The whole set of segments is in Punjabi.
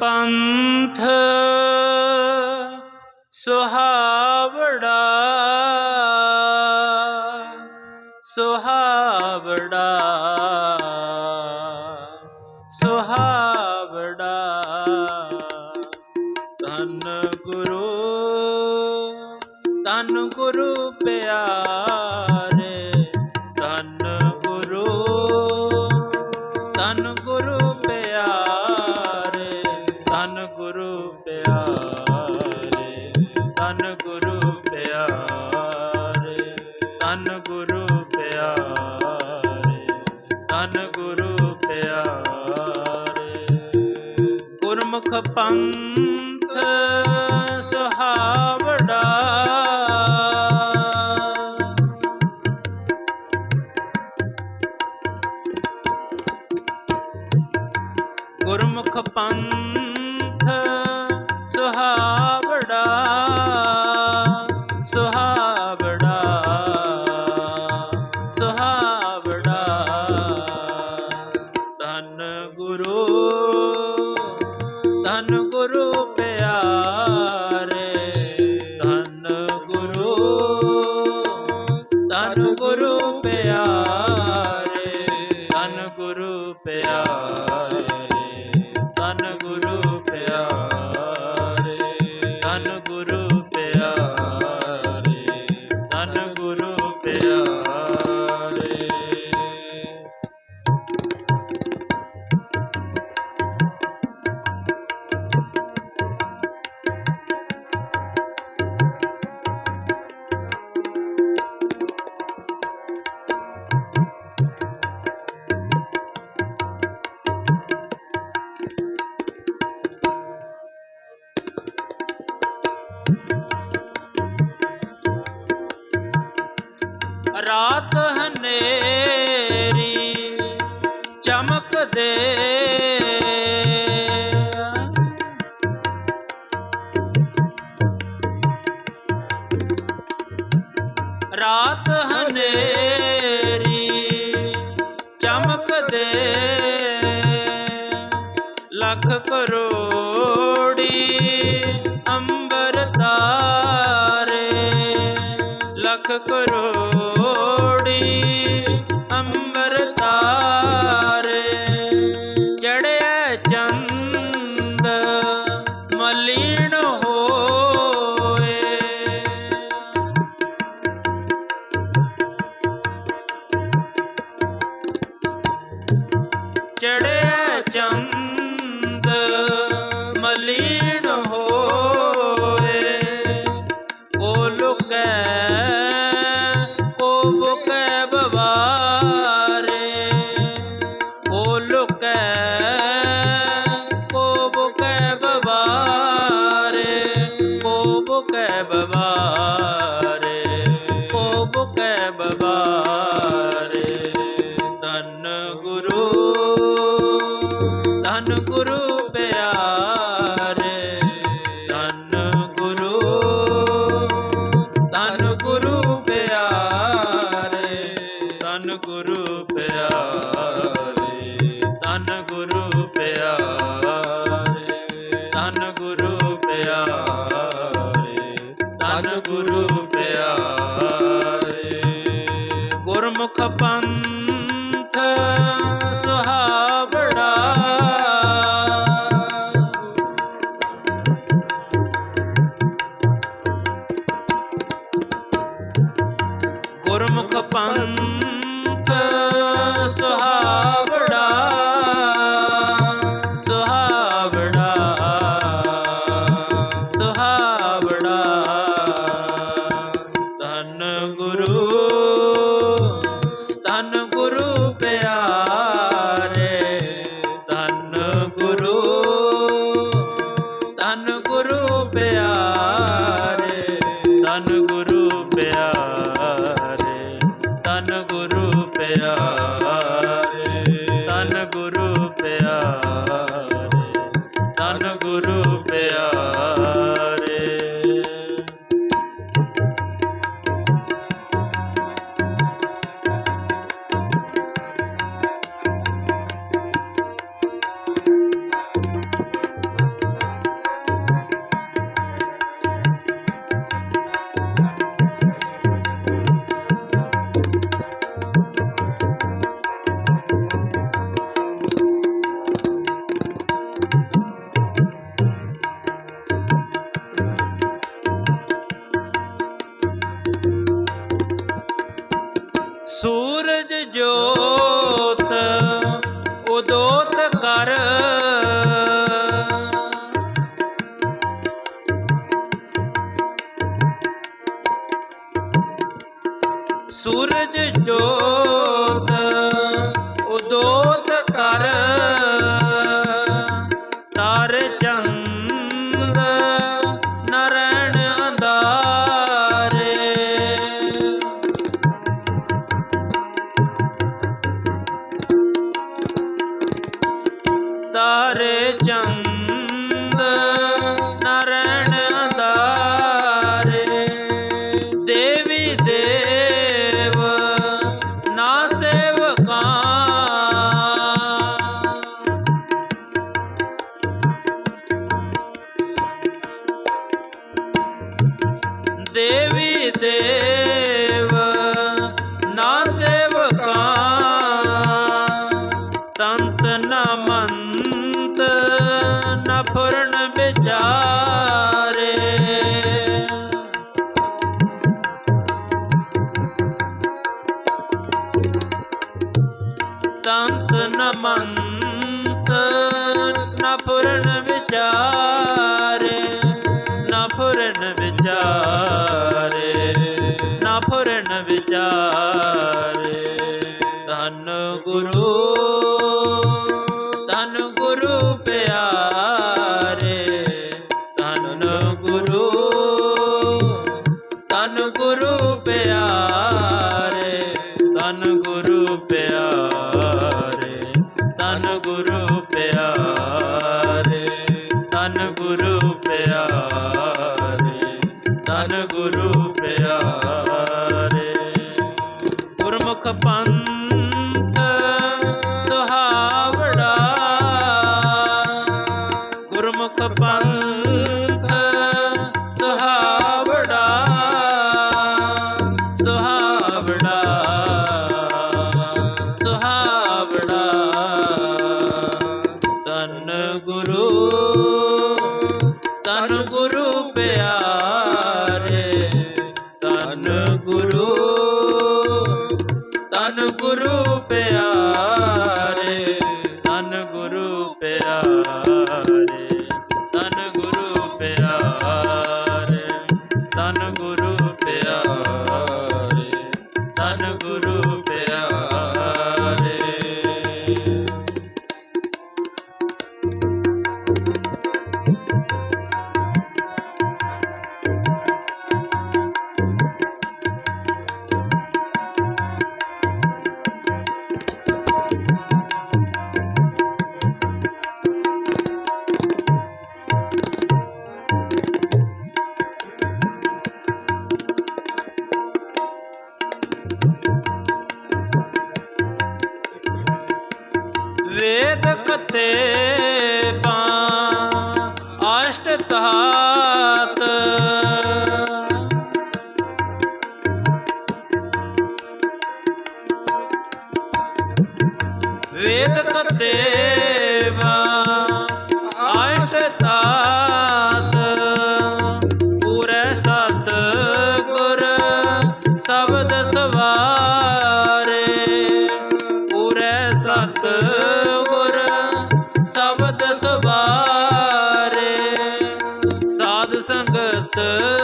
ਪੰਥ ਸੁਹਾਵੜਾ ਸੁਹਾਵੜਾ ਸੁਹਾਵੜਾ। ਧੰਨ ਗੁਰੂ ਧੰਨ ਗੁਰੂ ਪਿਆਰਾ। ਗੁਰਮੁਖ ਪੰਥ ਰਾਤ ਹਨੇਰੀ ਚਮਕਦੇ। ਲੱਖ ਕਰੋ কেন रत्न मंग ਪੰਥ ਸੁਹਾਵੜਾ ਸੁਹਾਵੜਾ ਸੁਹਾਵੜਾ ਤਨ ਗੁਰੂ ਤਨ ਗੁਰੂ ਪਿਆਰੇ ਤਨ ਗੁਰੂ ਤਨ ਗੁਰੂ ਪਿਆਰੇ। ਰਾਤ ਵੇਦ ਕਦੇਵਾ ਆਇਸ਼ਤਾਤ ਪੂਰੇ ਸਤ ਗੁਰ ਸਬਦ ਸਵਾਰੇ। ਪੂਰੇ ਸਤ ਸਬਦ ਸਵਾਰੇ। the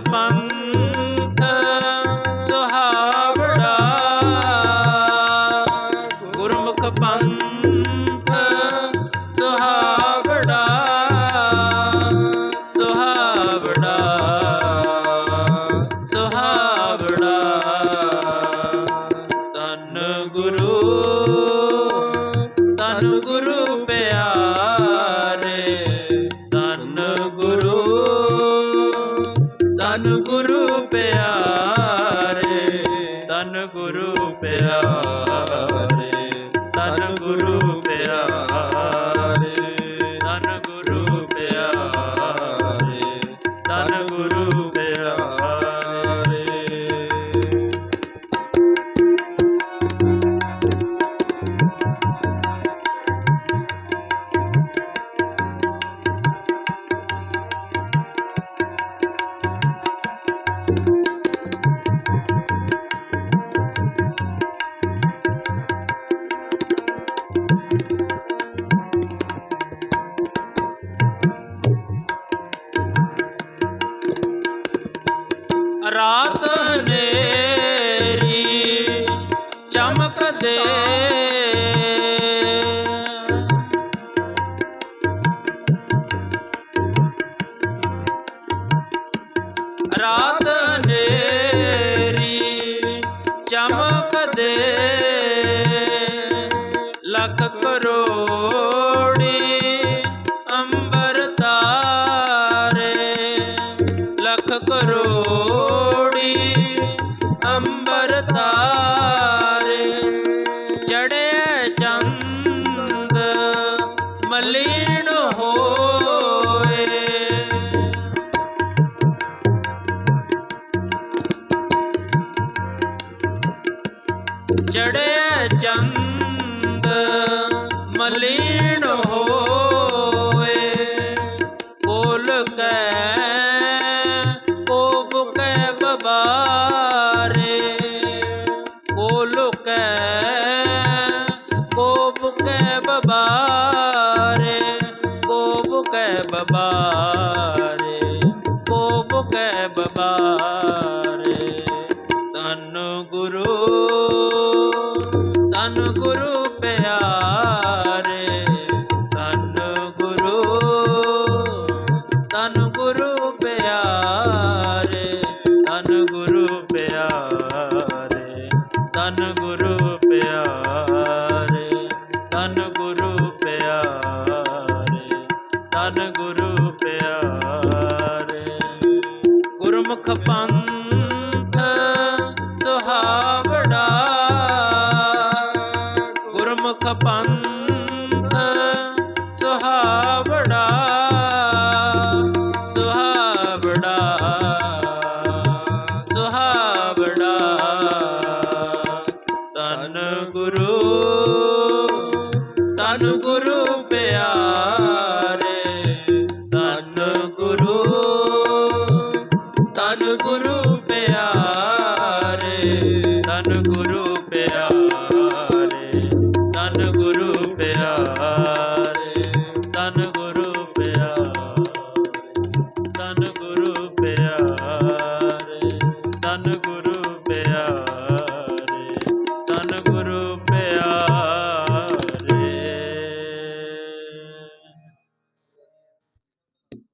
ਪੰਥ ਚਮਕਦੇ ਰਾਤ ਨੇਰੀ ਚਮਕਦੇ ਲੱਖ ਕਰੋੜੀ ਅੰਬਰ ਤਾਰੇ। ਲੱਖ ਕਰੋੜੀ ਅੰਬਰ ਤਾਰੇ। ಕ ਗੁਰਮੁਖ ਪੰਥ ਸੁਹਾਵੜਾ ਸੁਹਾਵੜਾ ਸੁਹਾਵੜਾ। ਤਨ ਗੁਰੂ ਤਨ ਗੁਰੂ ਪਿਆਰੇ ਤਨ ਗੁਰੂ ਤਨ ਗੁਰੂ ਪਿਆਰੇ ਤਨ ਗੁਰੂ ਪਿਆਰੇ।